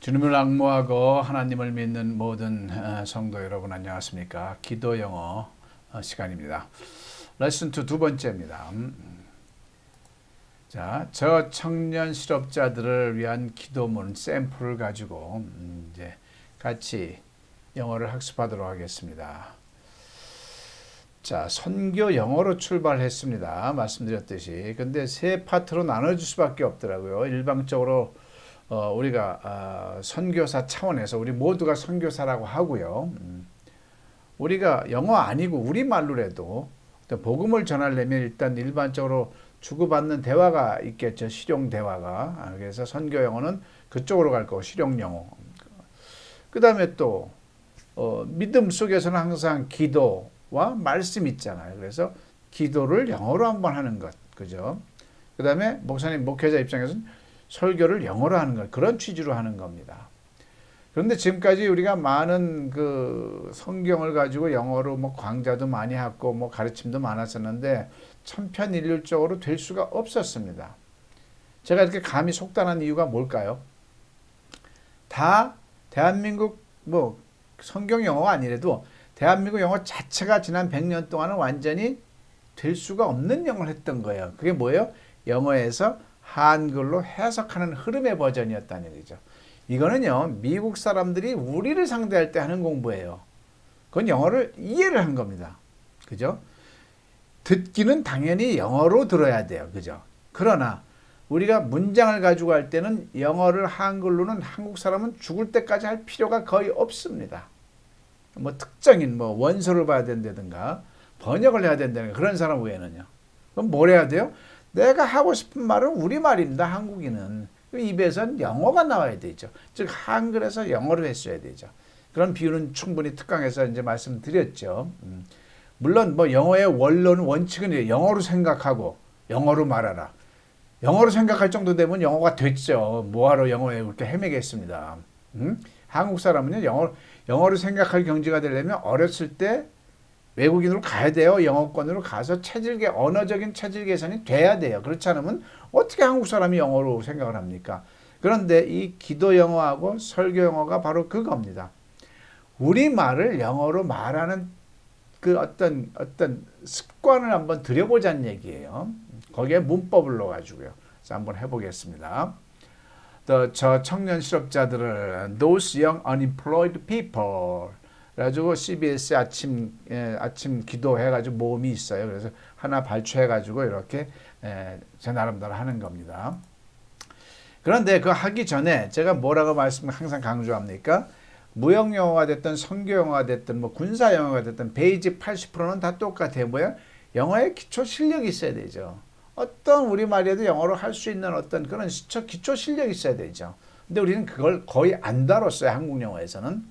주님을 악모하고 하나님을 믿는 모든 어, 성도 여러분 안녕하십니까? 기도 영어 어, 시간입니다. 레슨 2두 번째입니다. 음. 자, 저 청년 실업자들을 위한 기도문 샘플을 가지고 음, 이제 같이 영어를 학습하도록 하겠습니다. 자, 선교 영어로 출발했습니다. 말씀드렸듯이. 근데 세 파트로 나눠줄 수밖에 없더라고요. 일방적으로 어, 우리가 어, 선교사 차원에서 우리 모두가 선교사라고 하고요. 음, 우리가 영어 아니고 우리 말로라도 복음을 전하려면 일단 일반적으로 주고받는 대화가 있겠죠. 실용 대화가. 아, 그래서 선교 영어는 그쪽으로 갈 거고 실용 영어. 그 다음에 또 어, 믿음 속에서는 항상 기도와 말씀 있잖아요. 그래서 기도를 영어로 한번 하는 것, 그죠? 그 다음에 목사님 목회자 입장에서는 설교를 영어로 하는 것 그런 취지로 하는 겁니다. 그런데 지금까지 우리가 많은 그 성경을 가지고 영어로 뭐 강좌도 많이 했고 뭐 가르침도 많았었는데 천편일률적으로 될 수가 없었습니다. 제가 이렇게 감히 속단한 이유가 뭘까요? 다 대한민국 뭐 성경 영어가 아니래도 대한민국 영어 자체가 지난 100년 동안은 완전히 될 수가 없는 영어를 했던 거예요. 그게 뭐예요? 영어에서 한글로 해석하는 흐름의 버전이었다는 얘기죠. 이거는요, 미국 사람들이 우리를 상대할 때 하는 공부예요. 그건 영어를 이해를 한 겁니다. 그죠? 듣기는 당연히 영어로 들어야 돼요. 그죠? 그러나 우리가 문장을 가지고 할 때는 영어를 한글로는 한국 사람은 죽을 때까지 할 필요가 거의 없습니다. 뭐 특정인 뭐 원서를 봐야 된다든가 번역을 해야 된다든가 그런 사람 외에는요. 그럼 뭘 해야 돼요? 내가 하고 싶은 말은 우리말입니다. 한국인은. 입에선 영어가 나와야 되죠. 즉 한글에서 영어로 했어야 되죠. 그런 비유는 충분히 특강에서 이제 말씀드렸죠. 음. 물론 뭐 영어의 원론 원칙은 영어로 생각하고 영어로 말하라. 영어로 생각할 정도 되면 영어가 됐죠. 뭐하러 영어에 그렇게 헤매겠습니다. 음? 한국 사람은요 영어 영어로 생각할 경지가 되려면 어렸을 때 외국인으로 가야 돼요. 영어권으로 가서 체질계 언어적인 체질 개선이 돼야 돼요. 그렇지 않으면 어떻게 한국 사람이 영어로 생각을 합니까? 그런데 이 기도 영어하고 설교 영어가 바로 그겁니다. 우리 말을 영어로 말하는 그 어떤 어떤 습관을 한번 들여보자는 얘기예요. 거기에 문법을 넣어 가지고요. 그래서 한번 해보겠습니다. 저 청년 실업자들을 those young unemployed people 그래가지고 CBS 아침 예, 아침 기도해가지고 모음이 있어요. 그래서 하나 발췌해가지고 이렇게 예, 제 나름대로 하는 겁니다. 그런데 그 하기 전에 제가 뭐라고 말씀 항상 강조합니까? 무역 영어가 됐든 성교 영어가 됐든 뭐 군사 영어가 됐든 베이직 80%는 다 똑같아요. 뭐야? 영어의 기초 실력이 있어야 되죠. 어떤 우리말이라도 영어로 할 수 있는 어떤 그런 기초, 실력이 있어야 되죠. 근데 우리는 그걸 거의 안 다뤘어요. 한국 영어에서는.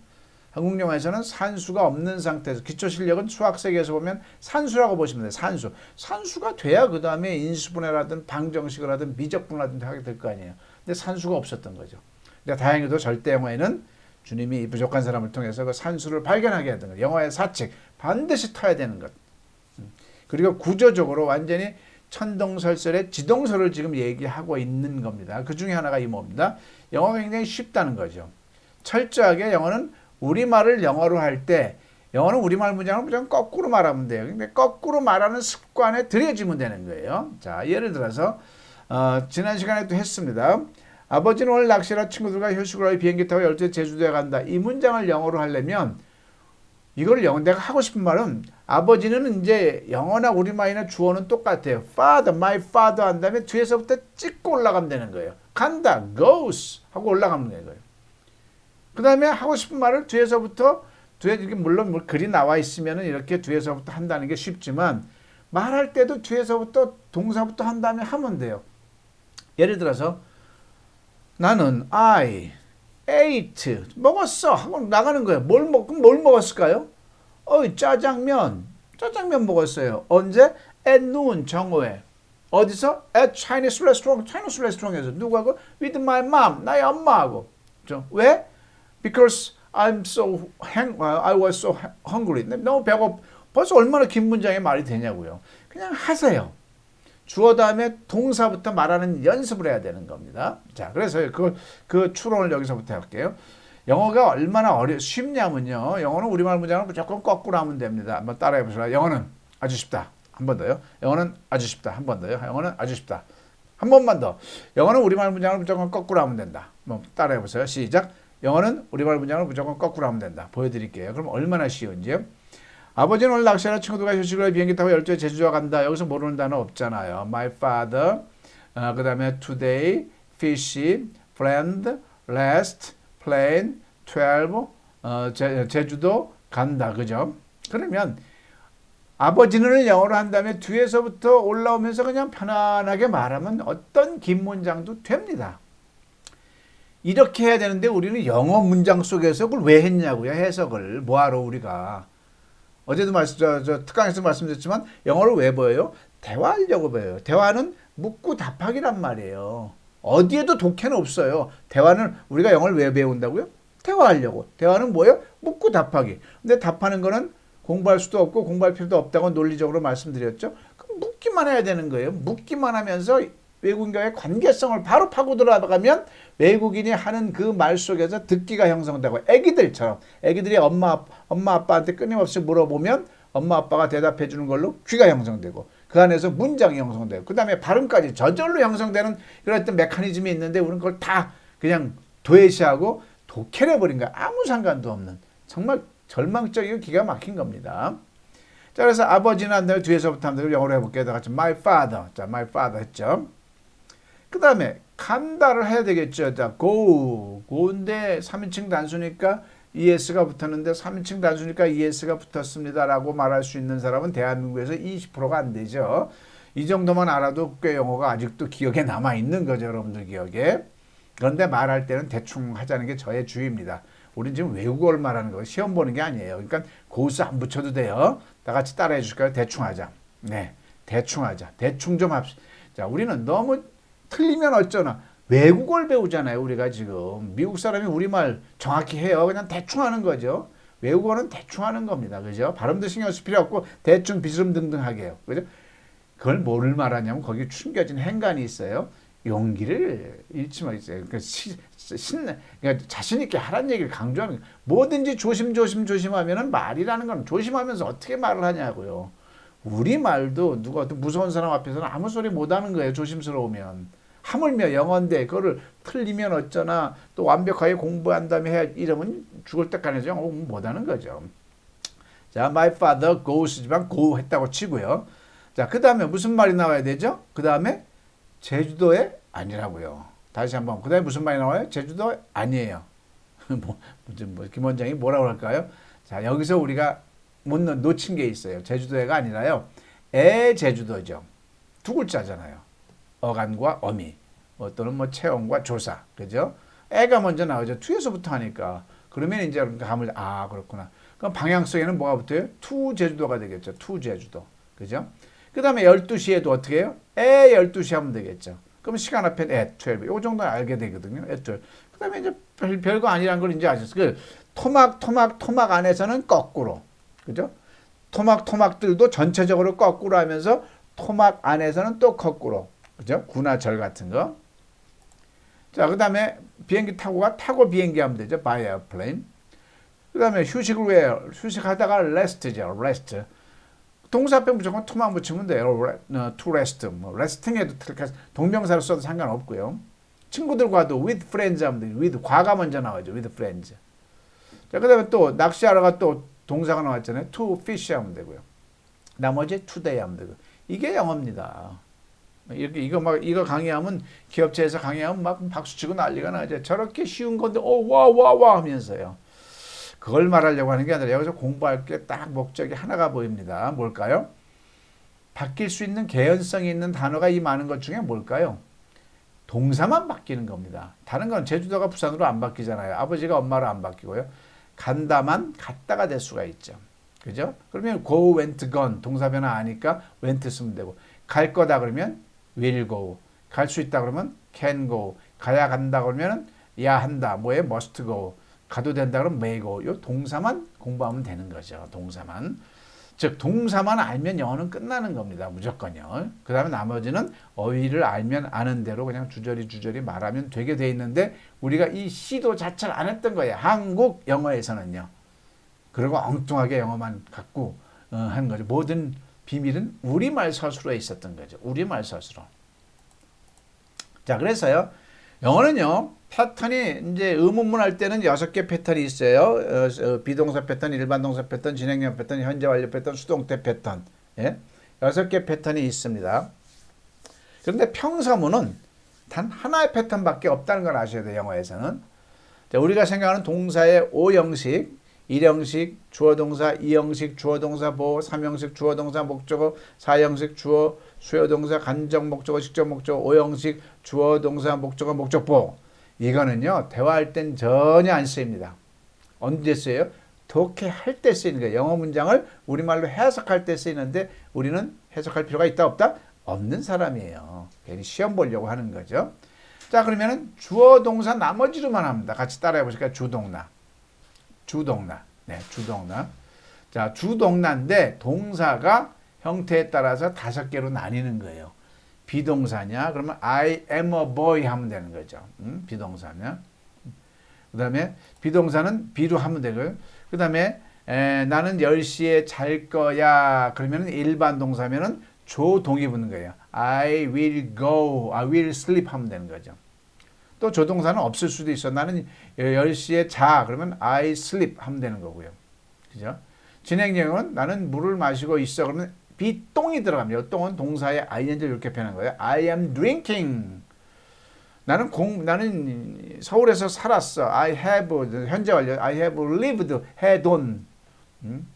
한국 영화에서는 산수가 없는 상태에서 기초 실력은 수학 세계에서 보면 산수라고 보시면 돼요. 산수. 산수가 돼야 그 다음에 인수분해라든 방정식을 하든 미적분을 하든 하게 될 거 아니에요. 근데 산수가 없었던 거죠. 그러니까 다행히도 절대 영화에는 주님이 부족한 사람을 통해서 그 산수를 발견하게 하던 거 영화의 사칙 반드시 터야 되는 것. 음. 그리고 구조적으로 완전히 천동설설의 지동설을 지금 얘기하고 있는 겁니다. 그 중에 하나가 이 뭡니다. 영어가 굉장히 쉽다는 거죠. 철저하게 영어는 우리말을 영어로 할 때 영어는 우리말 문장을 무조건 거꾸로 말하면 돼요. 근데 거꾸로 말하는 습관에 들여지면 되는 거예요. 자, 예를 들어서 어, 지난 시간에 도 했습니다. 아버지는 오늘 낚시라 친구들과 휴식을 하여 비행기 타고 열두 제주도에 간다. 이 문장을 영어로 하려면 이걸 영어 내가 하고 싶은 말은 아버지는 이제 영어나 우리말이나 주어는 똑같아요. father, my father 한 다음에 뒤에서부터 찍고 올라가면 되는 거예요. 간다, goes 하고 올라가면 되는 거예요. 그 다음에 하고 싶은 말을 뒤에서부터 뒤에 이게 물론 뭐 글이 나와 있으면은 이렇게 뒤에서부터 한다는 게 쉽지만 말할 때도 뒤에서부터 동사부터 한 다음에 하면 돼요. 예를 들어서 나는 I ate 먹었어 하고 나가는 거예요. 뭘 먹, 뭘 먹었을까요? 어이 짜장면 짜장면 먹었어요. 언제? at noon 정오에 어디서? at Chinese restaurant Chinese restaurant에서 누구하고? with my mom 나의 엄마하고 왜? Because I'm so hang, I was so hungry. 너무 배고 벌써 얼마나 긴 문장의 말이 되냐고요. 그냥 하세요. 주어 다음에 동사부터 말하는 연습을 해야 되는 겁니다. 자, 그래서 그, 그 추론을 여기서부터 할게요. 영어가 얼마나 어려 쉽냐면요. 영어는 우리말 문장을 무조건 거꾸로 하면 됩니다. 한번 따라해 보시라. 영어는 아주 쉽다. 한 번 더요. 영어는 아주 쉽다. 한 번 더요. 영어는 아주 쉽다. 한 번만 더. 영어는 우리말 문장을 무조건 거꾸로 하면 된다. 한번 따라해 보세요. 시작. 영어는 우리말 문장을 무조건 거꾸로 하면 된다. 보여드릴게요. 그럼 얼마나 쉬운지요? 아버지는 오늘 낚시하러 친구들과 휴식을 비행기 타고 열주에 제주도 간다. 여기서 모르는 단어 없잖아요. My father, 어, 그 다음에 today, fish, friend, last, plane, 12, 어, 제, 제주도 간다. 그죠? 그러면 아버지는 영어로 한 다음에 뒤에서부터 올라오면서 그냥 편안하게 말하면 어떤 긴 문장도 됩니다. 이렇게 해야 되는데 우리는 영어 문장 속에서 그걸 왜 했냐고요. 해석을. 뭐하러 우리가. 어제도 말씀, 저, 저 특강에서 말씀드렸지만 영어를 왜 배워요? 대화하려고 배워요. 대화는 묻고 답하기란 말이에요. 어디에도 독해는 없어요. 대화는 우리가 영어를 왜 배운다고요? 대화하려고. 대화는 뭐예요? 묻고 답하기. 근데 답하는 거는 공부할 수도 없고 공부할 필요도 없다고 논리적으로 말씀드렸죠. 묻기만 해야 되는 거예요. 묻기만 하면서 외국인과의 관계성을 바로 파고 들어가면 외국인이 하는 그 말 속에서 듣기가 형성되고 애기들처럼 애기들이 엄마 엄마 아빠한테 끊임없이 물어보면 엄마 아빠가 대답해 주는 걸로 귀가 형성되고 그 안에서 문장이 형성되고 그 다음에 발음까지 저절로 형성되는 그런 어떤 메커니즘이 있는데 우리는 그걸 다 그냥 도외시하고 독해내 버린 거야. 아무 상관도 없는 정말 절망적이고 기가 막힌 겁니다. 자 그래서 아버지는 안 되면 뒤에서부터 한번 영어로 해볼게요. 다 같이 my father. 자 my father 했죠. 그 다음에 간다를 해야 되겠죠. 자, go. go인데 3인칭 단수니까 es가 붙었는데 3인칭 단수니까 es가 붙었습니다라고 말할 수 있는 사람은 대한민국에서 20%가 안 되죠. 이 정도만 알아도 꽤 영어가 아직도 기억에 남아 있는 거죠, 여러분들 기억에. 그런데 말할 때는 대충 하자는 게 저의 주의입니다. 우린 지금 외국어를 말하는 거 시험 보는 게 아니에요. 그러니까 고수 안 붙여도 돼요. 다 같이 따라해 주실까요? 대충 하자. 네, 대충 하자. 대충 좀 합시다. 자, 우리는 너무 틀리면 어쩌나. 외국어를 배우잖아요, 우리가 지금. 미국 사람이 우리말 정확히 해요. 그냥 대충 하는 거죠. 외국어는 대충 하는 겁니다. 그죠? 발음도 신경 쓸 필요 없고 대충 비스름 등등하게 해요. 그죠? 그걸 뭐를 말하냐면 거기 숨겨진 행간이 있어요. 용기를 잃지 마세요. 그러니까 시, 신, 그러니까 자신 있게 하라는 얘기를 강조하는 뭐든지 조심 조심 조심하면은 말이라는 건 조심하면서 어떻게 말을 하냐고요. 우리 말도 누가 무서운 사람 앞에서는 아무 소리 못 하는 거예요. 조심스러우면. 하물며 영어인데 그거를 틀리면 어쩌나 또 완벽하게 공부한 다음에 해야 이러면 죽을 때까지 영어 못 하는 거죠. 자, my father goes지만 go 했다고 치고요. 자, 그 다음에 무슨 말이 나와야 되죠? 그 다음에 제주도에 아니라고요. 다시 한번. 그 다음에 무슨 말이 나와요? 제주도 아니에요. 뭐, 뭐, 김 원장이 뭐라고 할까요? 자, 여기서 우리가 못 놓친 게 있어요. 제주도가 아니라요. 애 제주도죠. 두 글자잖아요. 어간과 어미. 뭐 또는 뭐 체험과 조사. 그죠? 애가 먼저 나오죠. 투에서부터 하니까. 그러면 이제 감을, 아, 그렇구나. 그럼 방향성에는 뭐가 붙어요? 투 제주도가 되겠죠. 투 제주도. 그죠? 그 다음에 12시에도 어떻게 해요? 에 12시 하면 되겠죠. 그럼 시간 앞에 at 12. 요 정도 알게 되거든요. at 12. 그 다음에 이제 별, 별거 아니란 걸 이제 아셨어요. 그 토막, 토막, 토막 안에서는 거꾸로. 그죠? 토막, 토막들도 전체적으로 거꾸로 하면서 토막 안에서는 또 거꾸로. 그죠? 구나 절 같은 거. 자, 그 다음에 비행기 타고 가 타고 비행기 하면 되죠. by airplane. 그 다음에 휴식을 왜 휴식하다가 rest죠. rest. 동사 앞에 무조건 to만 붙이면 돼요. to rest. 뭐 resting에도 동명사로 써도 상관없고요. 친구들과도 with friends 하면 돼요. with 과가 먼저 나와죠. with friends. 자, 그 다음에 또 낚시하러가 또 동사가 나왔잖아요. to fish 하면 되고요. 나머지 today 하면 되고. 이게 영어입니다. 이렇게 이거 막 이거 강의하면 기업체에서 강의하면 막 박수 치고 난리가 나죠. 저렇게 쉬운 건데 오와와 와 와 하면서요. 그걸 말하려고 하는 게 아니라 여기서 공부할 게 딱 목적이 하나가 보입니다. 뭘까요? 바뀔 수 있는 개연성이 있는 단어가 이 많은 것 중에 뭘까요? 동사만 바뀌는 겁니다. 다른 건 제주도가 부산으로 안 바뀌잖아요. 아버지가 엄마로 안 바뀌고요. 간다만 갔다가 될 수가 있죠. 그죠? 그러면 go, went, gone 동사 변화 아니까 went 쓰면 되고 갈 거다 그러면 will go 갈 수 있다 그러면 can go 가야 간다 그러면 야 한다 뭐에 must go 가도 된다 그러면 may go 요 동사만 공부하면 되는 거죠. 동사만 즉 동사만 알면 영어는 끝나는 겁니다. 무조건요. 그 다음에 나머지는 어휘를 알면 아는 대로 그냥 주저리 주저리 말하면 되게 돼 있는데 우리가 이 시도 자체를 안 했던 거예요. 한국 영어에서는요. 그리고 엉뚱하게 영어만 갖고 어, 하는 거죠. 모든 비밀은 우리말 서술에 있었던 거죠. 우리말 서술어. 자, 그래서요. 영어는요. 패턴이 이제 의문문 할 때는 여섯 개 패턴이 있어요. 어, 어, 비동사 패턴, 일반 동사 패턴, 진행형 패턴, 현재 완료 패턴, 수동태 패턴. 예? 여섯 개 패턴이 있습니다. 그런데 평서문은 단 하나의 패턴밖에 없다는 걸 아셔야 돼요. 영어에서는. 자, 우리가 생각하는 동사의 오형식, 일형식, 주어동사, 이형식, 주어동사, 보호, 삼형식, 주어동사, 목적어, 사형식, 주어, 수요동사, 간접 목적어, 직접 목적어, 오형식, 주어동사, 목적어, 목적보. 이거는요, 대화할 땐 전혀 안 쓰입니다. 언제 쓰여요? 독해할 때 쓰이는 거예요. 영어 문장을 우리말로 해석할 때 쓰이는데 우리는 해석할 필요가 있다 없다? 없는 사람이에요. 괜히 시험 보려고 하는 거죠. 자, 그러면은 주어 동사 나머지로만 합니다. 같이 따라해 보실까요? 주동나. 주동나. 네, 주동나. 자, 주동나인데 동사가 형태에 따라서 다섯 개로 나뉘는 거예요. 비동사냐? 그러면 I am a boy 하면 되는 거죠. 음? 비동사면. 그 다음에 비동사는 비로 하면 되고요. 그 다음에 나는 10시에 잘 거야. 그러면 일반 동사면은 조동이 붙는 거예요. I will go, I will sleep 하면 되는 거죠. 또 조동사는 없을 수도 있어. 나는 10시에 자. 그러면 I sleep 하면 되는 거고요. 그죠? 진행형은 나는 물을 마시고 있어. 그러면 비똥이 들어갑니다. 똥은 동사의 ing 이렇게 표현한 거예요. I am drinking. 나는 공 나는 서울에서 살았어. I have 현재 완료. I have lived had on. 음?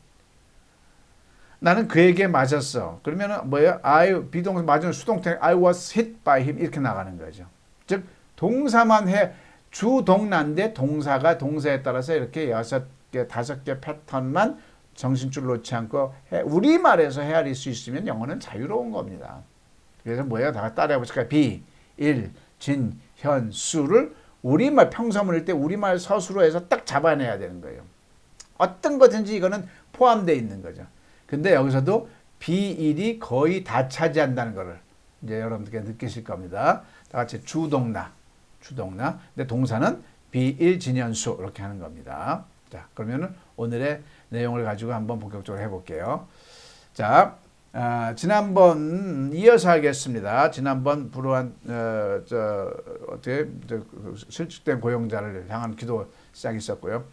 나는 그에게 맞았어. 그러면은 뭐예요? I 비동사 맞은 수동태 I was hit by him 이렇게 나가는 거죠. 즉 동사만 해 주동난데 동사가 동사에 따라서 이렇게 여섯 개 다섯 개 패턴만 정신줄 놓지 않고 해, 우리말에서 헤아릴 수 있으면 영어는 자유로운 겁니다. 그래서 뭐예요? 다 따라해 보실까요? 비, 일, 진, 현, 수를 우리말 평서문일 때 우리말 서술로 해서 딱 잡아내야 되는 거예요. 어떤 거든지 이거는 포함되어 있는 거죠. 근데 여기서도 비일이 거의 다 차지한다는 것을 이제 여러분들께 느끼실 겁니다. 다 같이 주동나, 주동나. 근데 동사는 비일, 진현수 이렇게 하는 겁니다. 자, 그러면은 오늘의 내용을 가지고 한번 본격적으로 해볼게요. 자, 아, 지난번 이어서 하겠습니다. 지난번 불우한 어, 저 어떻게 저, 실직된 고용자를 향한 기도 시작했었고요.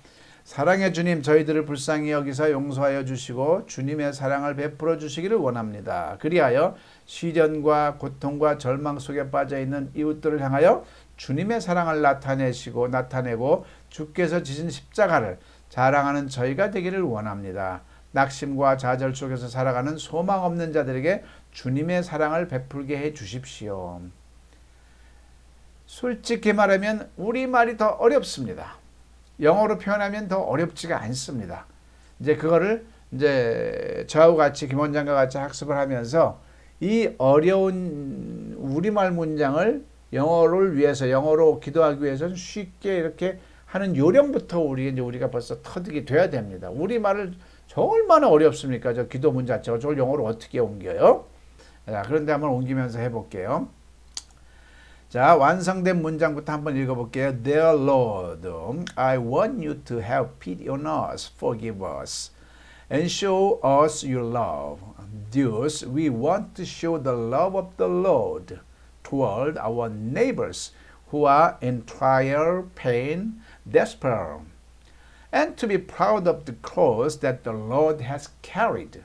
사랑의 주님, 저희들을 불쌍히 여기서 용서하여 주시고 주님의 사랑을 베풀어 주시기를 원합니다. 그리하여 시련과 고통과 절망 속에 빠져 있는 이웃들을 향하여 주님의 사랑을 나타내시고 나타내고 주께서 지신 십자가를 자랑하는 저희가 되기를 원합니다. 낙심과 좌절 속에서 살아가는 소망 없는 자들에게 주님의 사랑을 베풀게 해 주십시오. 솔직히 말하면 우리말이 더 어렵습니다. 영어로 표현하면 더 어렵지가 않습니다. 이제 그거를 이제 저하고 같이 김 원장과 같이 학습을 하면서 이 어려운 우리말 문장을 영어를 위해서 영어로 기도하기 위해서는 쉽게 이렇게 하는 요령부터 우리 이제 우리가 벌써 터득이 돼야 됩니다. 우리 말을 저 얼마나 어렵습니까? 저 기도 문자 자체가 저걸 영어로 어떻게 옮겨요? 자, 그런데 한번 옮기면서 해볼게요. 자, 완성된 문장부터 한번 읽어볼게요. Dear Lord, I want you to have pity on us, forgive us, and show us your love. Thus, we want to show the love of the Lord toward our neighbors who are in trial, pain, despair, and to be proud of the cross that the Lord has carried.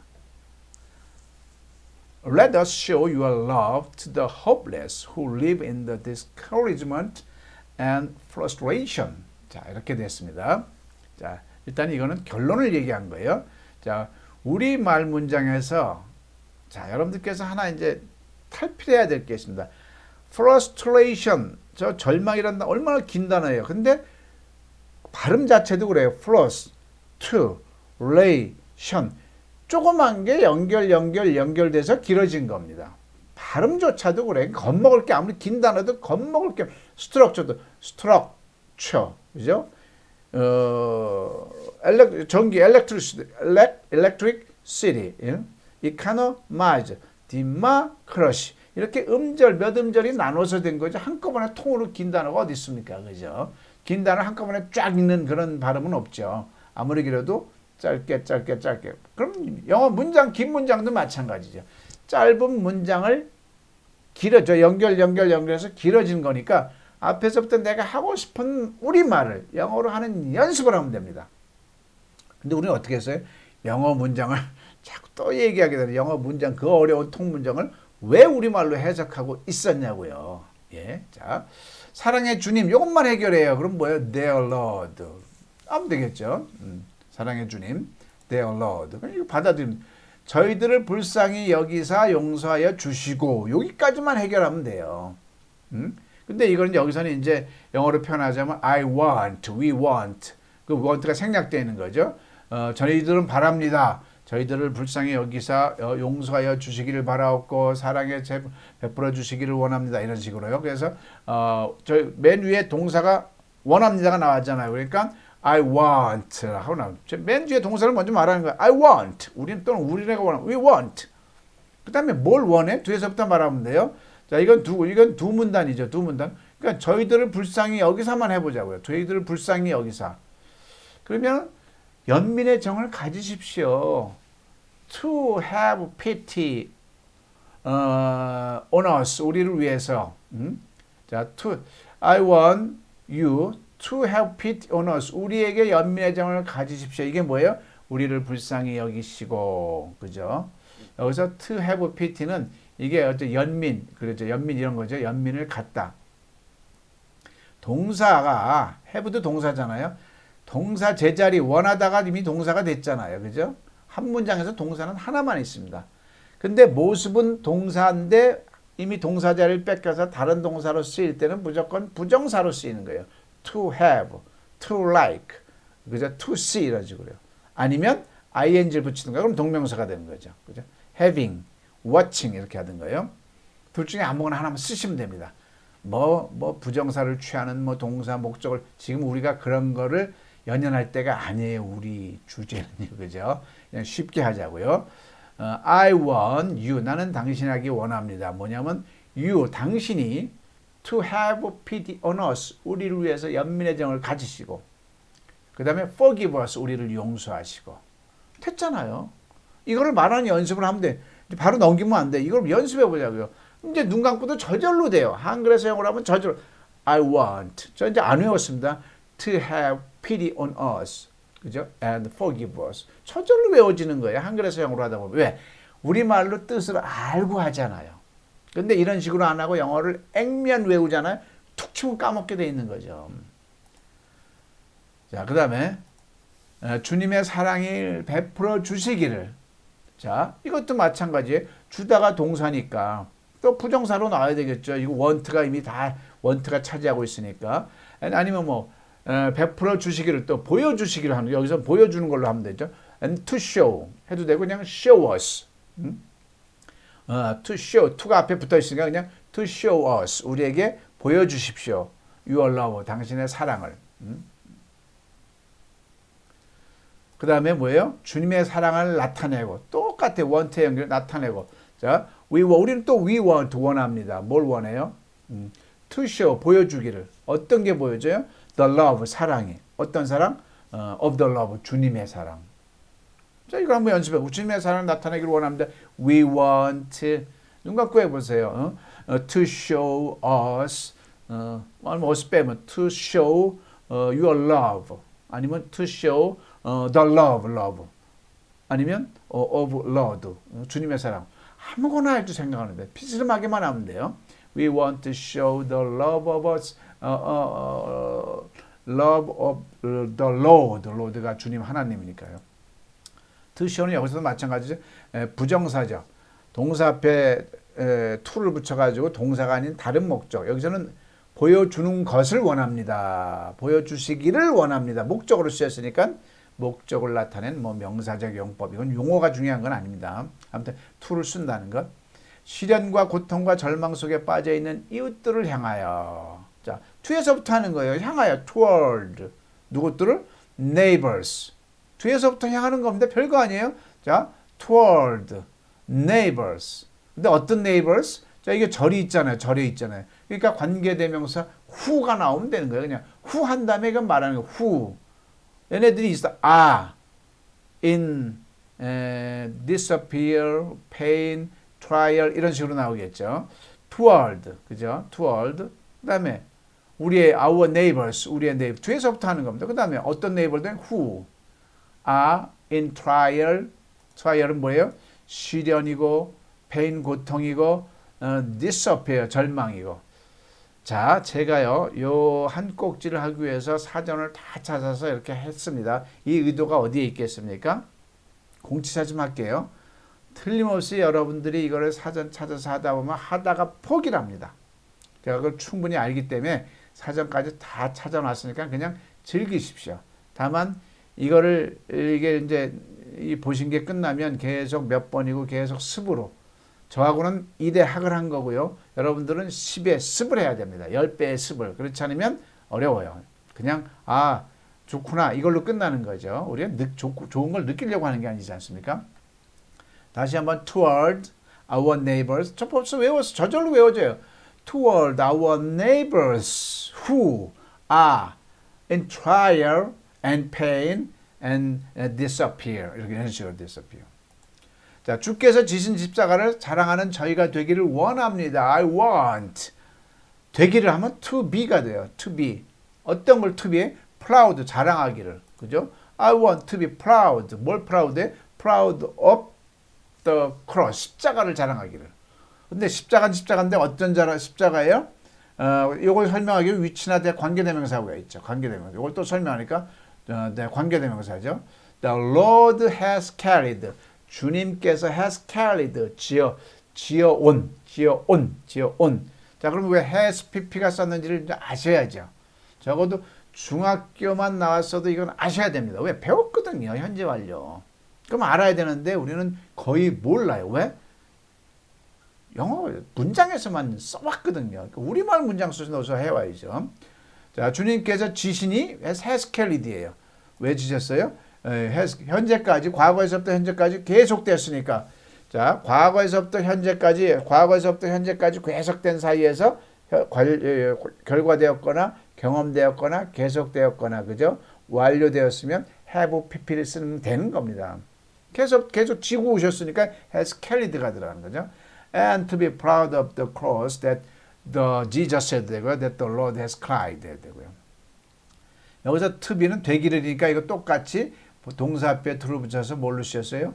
Let us show your love to the hopeless who live in the discouragement and frustration. 자, 이렇게 됐습니다. 자, 일단 이거는 결론을 얘기한 거예요. 자, 우리 말 문장에서 자, 여러분들께서 하나 이제 탈피해야 될 게 있습니다. Frustration, 저 절망이란 단 얼마나 긴 단어예요. 근데 발음 자체도 그래요. relation. 조그만 게 연결, 연결, 연결돼서 길어진 겁니다. 발음조차도 그래. 겁먹을 게 아무리 긴 단어도 겁먹을 게 스트럭처도 스트럭처. 그죠? 어, 엘렉, 전기, 엘렉, 엘렉트릭, city, 예? economize, democracy 이렇게 음절 몇 음절이 나눠서 된 거죠. 한꺼번에 통으로 긴 단어가 어디 있습니까, 그죠? 긴 단어 한꺼번에 쫙 있는 그런 발음은 없죠. 아무리 길어도 짧게 짧게 짧게. 그럼 영어 문장 긴 문장도 마찬가지죠. 짧은 문장을 길어져 연결 연결 연결해서 길어진 거니까 앞에서부터 내가 하고 싶은 우리 말을 영어로 하는 연습을 하면 됩니다. 근데 우리는 어떻게 했어요? 영어 문장을 자꾸 또 얘기하게 되는 영어 문장 그 어려운 통 문장을 왜 우리말로 해석하고 있었냐고요. 예. 자. 사랑의 주님 이것만 해결해요. 그럼 뭐예요? Dear Lord. 하면 되겠죠. 음, 사랑의 주님. Dear Lord. 이거 받아들이면 저희들을 불쌍히 여기사 용서하여 주시고 여기까지만 해결하면 돼요. 음? 근데 이거는 여기서는 이제 영어로 표현하자면 I want, we want. 그 want가 생략되어 있는 거죠. 어, 저희들은 바랍니다. 저희들을 불쌍히 여기사 어, 용서하여 주시기를 바라옵고 사랑에 제- 베풀어 주시기를 원합니다. 이런 식으로요. 그래서 어, 저맨 위에 동사가 원합니다가 나왔잖아요. 그러니까 I want 하고 나온. 맨 뒤에 동사를 먼저 말하는 거야. I want. 우리는 또는 우리네가 원하. We want. 그다음에 뭘 원해? 뒤에서부터 말하면 돼요. 자, 이건 두 이건 두 문단이죠. 두 문단. 그러니까 저희들을 불쌍히 여기사만 해보자고요. 저희들을 불쌍히 여기사. 그러면 연민의 정을 가지십시오. To have pity 어, on us 우리를 위해서. 음? 자, to I want you to have pity on us 우리에게 연민의 정을 가지십시오. 이게 뭐예요? 우리를 불쌍히 여기시고 그죠? 여기서 to have pity는 이게 어떤 연민 그렇죠? 연민 이런 거죠. 연민을 갖다. 동사가 have도 동사잖아요. 동사 제자리 원하다가 이미 동사가 됐잖아요. 그죠? 한 문장에서 동사는 하나만 있습니다. 근데 모습은 동사인데 이미 동사 자리를 뺏겨서 다른 동사로 쓰일 때는 무조건 부정사로 쓰이는 거예요. to have, to like, 그죠? to see 이런 식으로요. 아니면 ing를 거예요. 그럼 동명사가 되는 거죠. 그죠? having, watching 이렇게 하는 거예요. 둘 중에 아무거나 하나만 쓰시면 됩니다. 뭐, 뭐 부정사를 취하는 뭐 동사 목적을 지금 우리가 그런 거를 연연할 때가 아니에요. 우리 주제는요. 그죠? 그냥 쉽게 하자고요. 어, I want you. 나는 당신하기 원합니다. 뭐냐면 you, 당신이 to have pity on us. 우리를 위해서 연민의 정을 가지시고 그 다음에 forgive us. 우리를 용서하시고 됐잖아요. 이거를 말하는 연습을 하면 돼. 바로 넘기면 안 돼. 이걸 연습해 보자고요. 이제 눈 감고도 저절로 돼요. 한글에서 영어로 하면 저절로 I want. 저 이제 안 외웠습니다. To have pity on us. 그죠? And forgive us. 저절로 외워지는 거예요. 한글에서 영어로 하다 보면. 왜? 우리말로 뜻을 알고 하잖아요. 근데 이런 식으로 안 하고 영어를 액면 외우잖아요. 툭 치면 까먹게 돼 있는 거죠. 자, 그 다음에 어, 주님의 사랑을 베풀어 주시기를. 자, 이것도 마찬가지예요. 주다가 동사니까 또 부정사로 나와야 되겠죠. 이거 원트가 이미 다 원트가 차지하고 있으니까. 아니면 뭐 어, 베풀어 주시기를 또 보여주시기를 하는 여기서 보여주는 걸로 하면 되죠. And to show 해도 되고 그냥 show us. 음? 어, to show to가 앞에 붙어 있으니까 그냥 to show us 우리에게 보여주십시오. Your love 당신의 사랑을. 음? 그 다음에 뭐예요? 주님의 사랑을 나타내고 똑같아 원태 연결 나타내고 자 we want, 우리는 또 we want 원합니다. 뭘 원해요? 음, to show 보여주기를 어떤 게 보여줘요? The love 사랑이 어떤 사랑? 어, of the love 주님의 사랑. 자 이거 한번 연습해. 주님의 사랑을 나타내기를 원합니다. We want 눈 감고 해보세요. 어? 어, to show us 어, 아니면 us 빼면 to show 어, your love 아니면 to show 어, the love love 아니면 어, of Lord 어, 주님의 사랑 아무거나 할줄 생각하는데 피스름하게만 하면 돼요. We want to show the love of us 어, 어, 어, love of the Lord Lord가 주님 하나님이니까요. show는 여기서도 마찬가지죠. 에, 부정사죠. 동사 앞에 에, to를 붙여가지고 동사가 아닌 다른 목적. 여기서는 보여주는 것을 원합니다. 보여주시기를 원합니다. 목적으로 쓰였으니까 목적을 나타낸 뭐 명사적 용법. 이건 용어가 중요한 건 아닙니다. 아무튼 to를 쓴다는 것. 시련과 고통과 절망 속에 빠져 있는 이웃들을 향하여. 자, 뒤에서부터 하는 거예요. 향하여 toward 누구들을 neighbors. 뒤에서부터 향하는 겁니다. 별거 아니에요. 자, toward neighbors. 근데 어떤 neighbors? 자, 이게 절이 있잖아요. 절에 있잖아요. 그러니까 관계대명사 who가 나오면 되는 거예요. 그냥 who 한 다음에 이건 말하는 거예요. who. 얘네들이 있어. 아, in, 에, disappear, pain, trial 이런 식으로 나오겠죠. toward, 그죠? toward. 그다음에 우리의 our neighbors, 우리의 neighbor 뒤에서부터 하는 겁니다. 그 다음에 어떤 neighbor들 who are in trial. trial은 뭐예요? 시련이고 pain 고통이고 어, disappear 절망이고. 자, 제가요, 요 한 꼭지를 하기 위해서 사전을 다 찾아서 이렇게 했습니다. 이 의도가 어디에 있겠습니까? 공치사 좀 할게요. 틀림없이 여러분들이 이거를 사전 찾아서 하다 보면 하다가 포기를 합니다. 제가 그걸 충분히 알기 때문에 사전까지 다 찾아놨으니까 그냥 즐기십시오. 다만 이거를 이게 이제 이 보신 게 끝나면 계속 몇 번이고 계속 습으로 저하고는 2대 학을 한 거고요. 여러분들은 10의 습을 해야 됩니다. 10배의 습을. 그렇지 않으면 어려워요. 그냥 아 좋구나 이걸로 끝나는 거죠. 우리가 느, 좋, 좋은 걸 느끼려고 하는 게 아니지 않습니까? 다시 한번 toward our neighbors. 저 벌써 외워서 저절로 외워져요. Toward our neighbors who are in trial and pain and disappear. 이렇게 이런 식으로 disappear. 자, 주께서 지신 십자가를 자랑하는 저희가 되기를 원합니다. I want. 되기를 하면 to be가 돼요. to be. 어떤 걸 to be? proud, 자랑하기를. 그죠? I want to be proud. 뭘 proud해? proud of the cross. 십자가를 자랑하기를. 근데 십자가는 십자가인데 어떤 자라 십자가예요? 어, 이걸 설명하기 위치나 대 관계대명사가 있죠. 관계대명사. 이걸 또 설명하니까 어, 네, 관계대명사죠. The Lord has carried. 주님께서 has carried 지어 지어 온 지어 온 지어 온. 자, 그럼 왜 has pp가 썼는지를 아셔야죠. 적어도 중학교만 나왔어도 이건 아셔야 됩니다. 왜 배웠거든요. 현재 완료. 그럼 알아야 되는데 우리는 거의 몰라요. 왜? 영어 문장에서만 써왔거든요. 그러니까 우리말 문장 속에 넣어서 해와야죠. 자, 주님께서 지신이 carried예요. 왜 지셨어요? 현재까지 과거에서부터 현재까지 계속됐으니까 자 과거에서부터 현재까지 과거에서부터 현재까지 계속된 사이에서 결과되었거나 경험되었거나 계속되었거나 그죠 완료되었으면 have pp를 쓰면 되는 겁니다. 계속 계속 지고 오셨으니까 has carried가 들어가는 거죠. And to be proud of the cross that the Jesus said 되고요. That the Lord has cried 되고요. 여기서 to be는 되기를이니까 이거 똑같이 동사 앞에 to를 붙여서 뭘로 쓰였어요?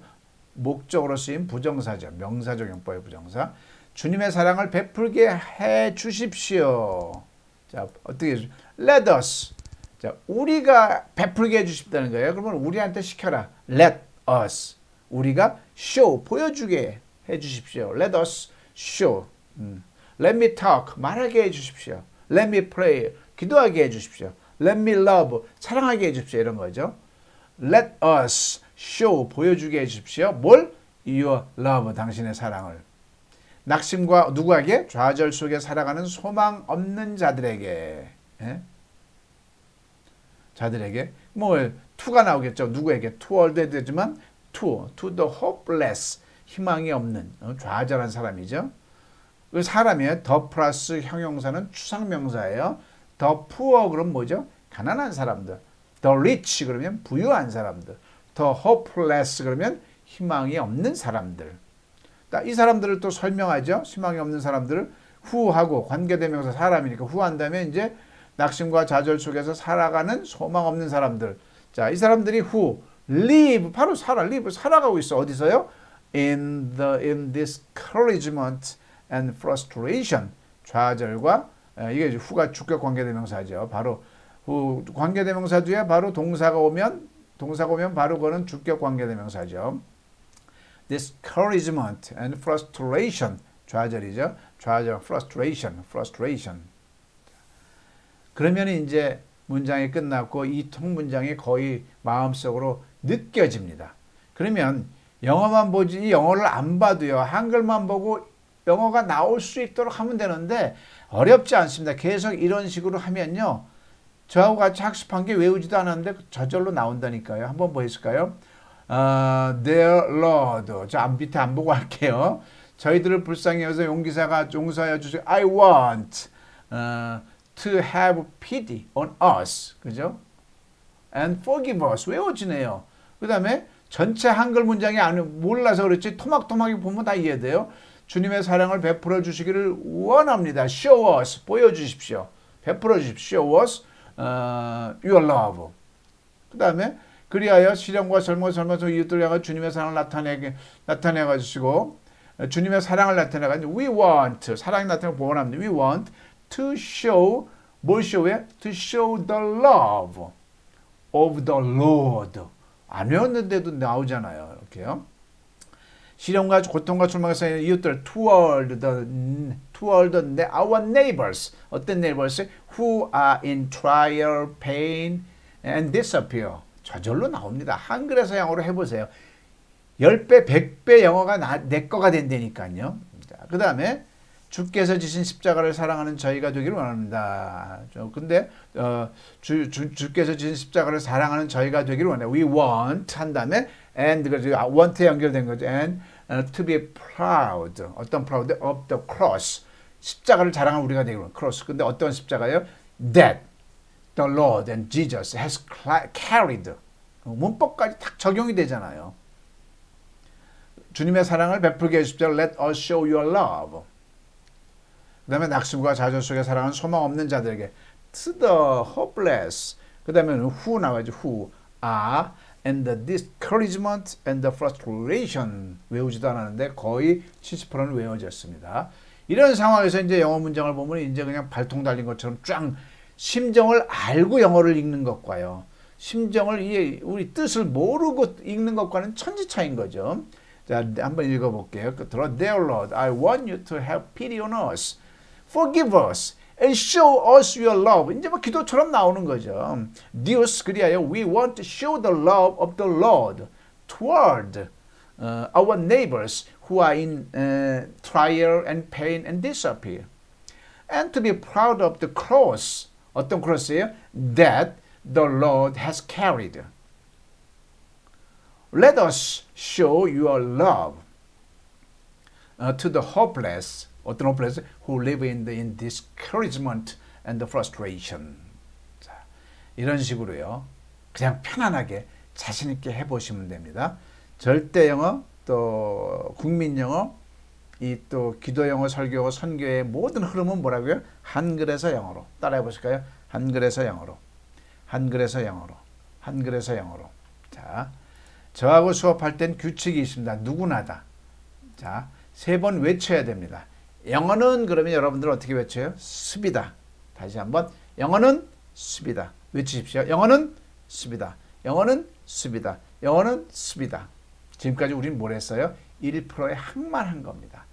목적으로 쓰인 부정사죠. 명사적 용법의 부정사. 주님의 사랑을 베풀게 해 주십시오. 자, 어떻게 해주 Let us. 자, 우리가 베풀게 해 주십다는 거예요. 그러면 우리한테 시켜라. Let us. 우리가 show 보여주게 해 주십시오. Let us show. 음. Let me talk 말하게 해 주십시오. Let me pray 기도하게 해 주십시오. Let me love 사랑하게 해 주십시오. 이런 거죠. Let us show 보여주게 해주십시오. 뭘? Your love 당신의 사랑을. 낙심과 누구에게? 좌절 속에 살아가는 소망 없는 자들에게. 예? 자들에게 뭐 to가 나오겠죠. 누구에게? toward 되지만 to, to the hopeless 희망이 없는 어, 좌절한 사람이죠. 그 사람이에요. 더 플러스 형용사는 추상명사예요. 더 poor 그럼 뭐죠? 가난한 사람들. The rich 그러면 부유한 사람들. The hopeless 그러면 희망이 없는 사람들. 이 사람들을 또 설명하죠. 희망이 없는 사람들을 후하고 관계대명사 사람이니까 후한 다음에 이제 낙심과 좌절 속에서 살아가는 소망 없는 사람들. 자, 이 사람들이 후 live 바로 살아 live 살아가고 있어. 어디서요? In the in discouragement and frustration. 좌절과 이게 후가 주격 관계대명사죠. 바로 그 관계대명사 뒤에 바로 동사가 오면 동사가 오면 바로 그거는 주격 관계대명사죠. discouragement and frustration 좌절이죠. 좌절 frustration frustration. 그러면 이제 문장이 끝났고 이 통 문장이 거의 마음속으로 느껴집니다. 그러면 영어만 보지 영어를 안 봐도요. 한글만 보고 영어가 나올 수 있도록 하면 되는데 어렵지 않습니다. 계속 이런 식으로 하면요. 저하고 같이 학습한 게 외우지도 않았는데 저절로 나온다니까요. 한번 보실까요? 어, their Lord. 저 밑에 안 보고 할게요. 저희들을 불쌍히 여서 용기사가 용서하여 주시 I want 어, to have pity on us. 그죠? and forgive us. 외워지네요. 그 다음에 전체 한글 문장이 안 몰라서 그렇지 토막토막이 보면 다 이해돼요. 주님의 사랑을 베풀어 주시기를 원합니다. Show us. 보여주십시오. 베풀어 주십시오. Show us uh, your love. 그 다음에 그리하여 시련과 젊어 젊어서 이웃들 향해 주님의 사랑을 나타내게 나타내 가지고 주님의 사랑을 나타내 가지고 we want 사랑이 나타내고 원합니다. We want to show 뭘 show해? To show the love of the Lord. 안 외웠는데도 나오잖아요. 이렇게요. 시련과 고통과 쌓인 이웃들 toward the toward the, our neighbors 어떤 neighbors who are in trial, pain and disappear 저절로 나옵니다. 한글에서 영어로 해보세요. 10배, 100배 영어가 나, 내 거가 된다니까요. 그 다음에 주께서 지신 십자가를 사랑하는 저희가 되기를 원합니다. 근데 어, 주, 주, 주께서 지신 십자가를 사랑하는 저희가 되기를 원해요. We want 한 다음에 and 그래서 want에 연결된 거죠. and uh, to be proud 어떤 proud of the cross 십자가를 자랑한 우리가 되기를 원해요. cross 근데 어떤 십자가요? that the Lord and Jesus has carried 문법까지 딱 적용이 되잖아요. 주님의 사랑을 베풀게 해주십시오. Let us show your love. 그 다음에 낙심과 좌절 속에 살아가는 소망 없는 자들에게 to the hopeless 그 다음에 who 나와야지 who are and the discouragement and the frustration 외우지도 않았는데 거의 70%는 외워졌습니다. 이런 상황에서 이제 영어 문장을 보면 이제 그냥 발통 달린 것처럼 쫙 심정을 알고 영어를 읽는 것과요. 심정을 이해, 우리 뜻을 모르고 읽는 것과는 천지 차인 거죠. 자, 한번 읽어볼게요. 들어, Dear Lord, I want you to have pity on us. forgive us and show us your love. 이제 뭐 기도처럼 나오는 거죠. Deus 그리하여 we want to show the love of the Lord toward uh, our neighbors who are in uh, trial and pain and disappear. And to be proud of the cross. 어떤 크로스예요? That the Lord has carried. Let us show your love uh, to the hopeless 어떤 hopeless who live in the in discouragement and frustration. 자, 이런 식으로요. 그냥 편안하게 자신 있게 해보시면 됩니다. 절대 영어 또 국민 영어 이 또 기도 영어 설교 영어 선교의 모든 흐름은 뭐라고요? 한글에서 영어로 따라해 보실까요? 한글에서 영어로 한글에서 영어로 한글에서 영어로 자 저하고 수업할 땐 규칙이 있습니다. 누구나 다. 자, 세 번 외쳐야 됩니다. 영어는 그러면 여러분들 어떻게 외쳐요? 습이다. 다시 한번 영어는 습이다. 외치십시오. 영어는 습이다. 영어는 습이다. 영어는 습이다. 지금까지 우리는 뭘 했어요? 1%의 학만 한 겁니다.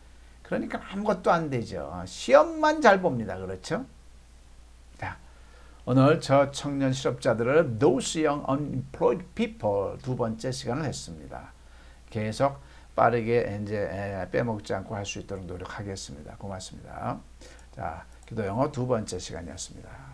그러니까 아무것도 안 되죠. 시험만 잘 봅니다. 그렇죠? 자, 오늘 저 청년 실업자들을 Those Young Unemployed People 두 번째 시간을 했습니다. 계속 빠르게 이제 빼먹지 않고 할 수 있도록 노력하겠습니다. 고맙습니다. 자, 기도 영어 두 번째 시간이었습니다.